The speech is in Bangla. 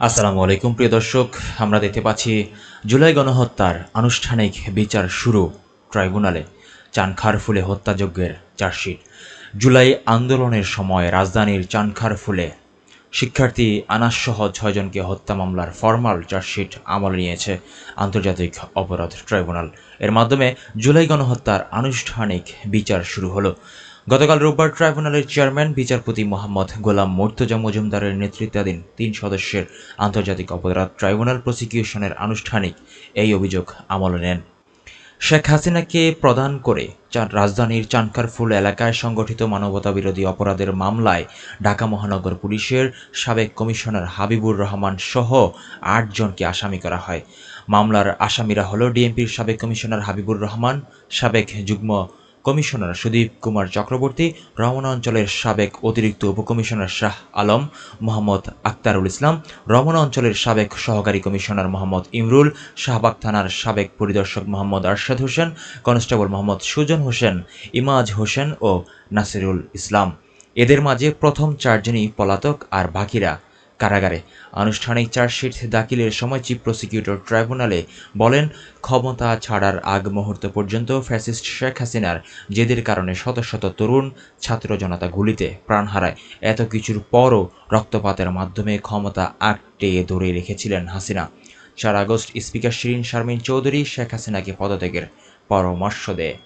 আসসালামু আলাইকুম, প্রিয় দর্শক। আমরা দেখতে পাচ্ছি জুলাই গণহত্যার আনুষ্ঠানিক বিচার শুরু ট্রাইব্যুনালে। চানখারফুলে হত্যাযজ্ঞের চার্জশিট। জুলাই আন্দোলনের সময় রাজধানীর চানখারফুলে শিক্ষার্থী আনাসসহ ছয়জনকে হত্যা মামলার ফরমাল চার্জশিট আমলে নিয়েছে আন্তর্জাতিক অপরাধ ট্রাইব্যুনাল। এর মাধ্যমে জুলাই গণহত্যার আনুষ্ঠানিক বিচার শুরু হলো। গতকাল রোববার ট্রাইব্যুনালের চেয়ারম্যান, বিচারপতি মোহাম্মদ গোলাম মোর্তজা মজুমদারের নেতৃত্বাধীন তিন সদস্যের আন্তর্জাতিক অপরাধ ট্রাইব্যুনাল প্রসিকিউশনের আনুষ্ঠানিক এই অভিযোগ আমলে নেন। শেখ হাসিনাকে প্রদান করে রাজধানীর চানকারফুল এলাকায় সংগঠিত মানবতাবিরোধী অপরাধের মামলায় ঢাকা মহানগর পুলিশের সাবেক কমিশনার হাবিবুর রহমান সহ আটজনকে আসামি করা হয়। মামলার আসামিরা হল ডিএমপির সাবেক কমিশনার হাবিবুর রহমান, সাবেক যুগ্ম কমিশনার সুদীপ কুমার চক্রবর্তী, রমনা অঞ্চলের সাবেক অতিরিক্ত উপকমিশনার শাহ আলম, মোহাম্মদ আক্তারুল ইসলাম, রমনা অঞ্চলের সাবেক সহকারী কমিশনার মোহাম্মদ ইমরুল, শাহবাগ থানার সাবেক পরিদর্শক মোহাম্মদ আরশাদ হোসেন, কনস্টেবল মোহাম্মদ সুজন হোসেন, ইমাজ হোসেন ও নাসিরুল ইসলাম। এদের মাঝে প্রথম চারজনই পলাতক আর বাকিরা কারাগারে। আনুষ্ঠানিক চার্জশিট দাখিলের সময় চিফ প্রসিকিউটর ট্রাইব্যুনালে বলেন, ক্ষমতা ছাড়ার আগ মুহূর্ত পর্যন্ত ফ্যাসিস্ট শেখ হাসিনার জেদের কারণে শত শত তরুণ ছাত্র জনতা গুলিতে প্রাণ হারায়। এত কিছুর পরও রক্তপাতের মাধ্যমে ক্ষমতা আটকে ধরে রেখেছিলেন হাসিনা। চার আগস্ট স্পিকার শিরিন শারমিন চৌধুরী শেখ হাসিনাকে পদত্যাগের পরামর্শ দেয়।